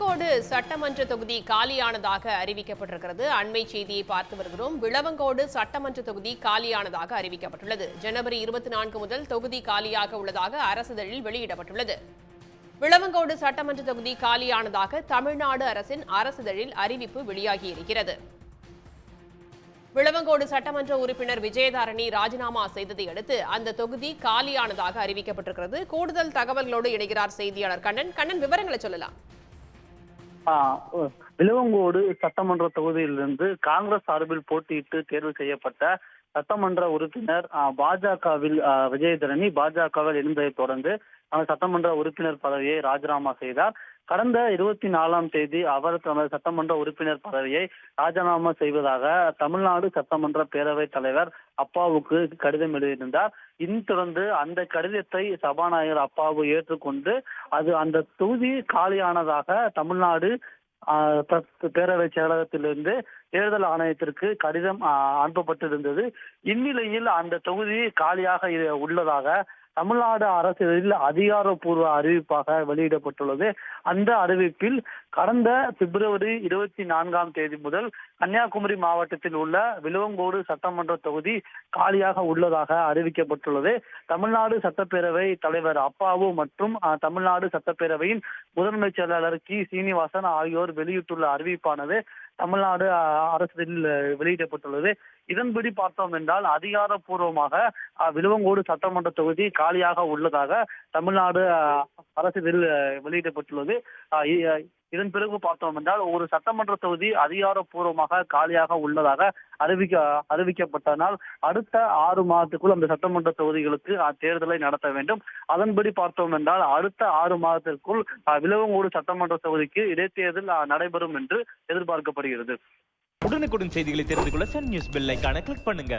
விளவங்கோடு சட்டமன்ற தொகுதி காலியானதாக அறிவிக்கப்பட்டிருக்கிறது. அண்மை செய்தியை பார்த்து வருகிறோம். விளவங்கோடு சட்டமன்ற தொகுதி காலியானதாக அறிவிக்கப்பட்டுள்ளது. ஜனவரி இருபத்தி நான்கு முதல் தொகுதி காலியாக உள்ளதாக அரசிதழில் வெளியிடப்பட்டுள்ளது. விளவங்கோடு சட்டமன்ற தொகுதி காலியானதாக தமிழ்நாடு அரசின் அரசிதழில் அறிவிப்பு வெளியாகியிருக்கிறது விளவங்கோடு சட்டமன்ற உறுப்பினர் விஜயதாரணி ராஜினாமா செய்ததை அடுத்து அந்த தொகுதி காலியானதாக அறிவிக்கப்பட்டிருக்கிறது. கூடுதல் தகவல்களோடு இணைகிறார் செய்தியாளர் கண்ணன். கண்ணன் விவரங்களை சொல்லலாம். ஆஹ் சட்டமன்ற தொகுதியிலிருந்து காங்கிரஸ் சார்பில் போட்டியிட்டு தேர்வு செய்யப்பட்ட சட்டமன்ற உறுப்பினர் பாஜகவில் ஆஹ் விஜயதரணி பாஜகவில் இணைந்ததை தொடர்ந்து அவர் சட்டமன்ற உறுப்பினர் பதவியை ராஜினாமா செய்தார். கடந்த இருபத்தி நாலாம் தேதி அவர் தனது சட்டமன்ற உறுப்பினர் பதவியை ராஜினாமா செய்வதாக தமிழ்நாடு சட்டமன்ற பேரவைத் தலைவர் அப்பாவுக்கு கடிதம் எழுதியிருந்தார். இன் தொடர்ந்து அந்த கடிதத்தை சபாநாயகர் அப்பாவு ஏற்றுக்கொண்டு அது அந்த தொகுதி காலியானதாக தமிழ்நாடு ஆஹ் பேரவை செயலகத்திலிருந்து தேர்தல் ஆணையத்திற்கு கடிதம் அனுப்பப்பட்டிருந்தது. இந்நிலையில் அந்த தொகுதி காலியாக உள்ளதாக தமிழ்நாடு அரசியலில் அதிகாரப்பூர்வ அறிவிப்பாக வெளியிடப்பட்டுள்ளது. அந்த அறிவிப்பில் கடந்த பிப்ரவரி இருபத்தி நான்காம் தேதி முதல் கன்னியாகுமரி மாவட்டத்தில் உள்ள விலுவங்கோடு சட்டமன்ற தொகுதி காலியாக உள்ளதாக அறிவிக்கப்பட்டுள்ளது. தமிழ்நாடு சட்டப்பேரவை தலைவர் அப்பாவு மற்றும் அஹ், தமிழ்நாடு சட்டப்பேரவையின் முதன்மை செயலாளர் கி. சீனிவாசன் ஆகியோர் வெளியிட்டுள்ள அறிவிப்பானது தமிழ்நாடு அரசில் வெளியிடப்பட்டுள்ளது. இதன்படி பார்த்தோம் என்றால் அதிகாரப்பூர்வமாக அஹ், சட்டமன்ற தொகுதி காலியாக உள்ளதாக தமிழ்நாடு அரசு வெளியிடப்பட்டுள்ளது. இதன் பிறகு பார்த்தோம் என்றால் ஒரு சட்டமன்ற தொகுதி அதிகாரப்பூர்வமாக காலியாக உள்ளதாக அறிவிக்க அறிவிக்கப்பட்டனால் அடுத்த ஆறு மாதத்துக்குள் அந்த சட்டமன்ற தொகுதிகளுக்கு தேர்தலை நடத்த வேண்டும். அதன்படி பார்த்தோம் என்றால் அடுத்த ஆறு மாதத்திற்குள் அஹ், சட்டமன்ற தொகுதிக்கு இடைத்தேர்தல் நடைபெறும் என்று எதிர்பார்க்கப்படுகிறது. உடனுக்குடன் செய்திகளை தெரிந்து கொள்ள சன் நியூஸ் பெல் கிளிக் பண்ணுங்க.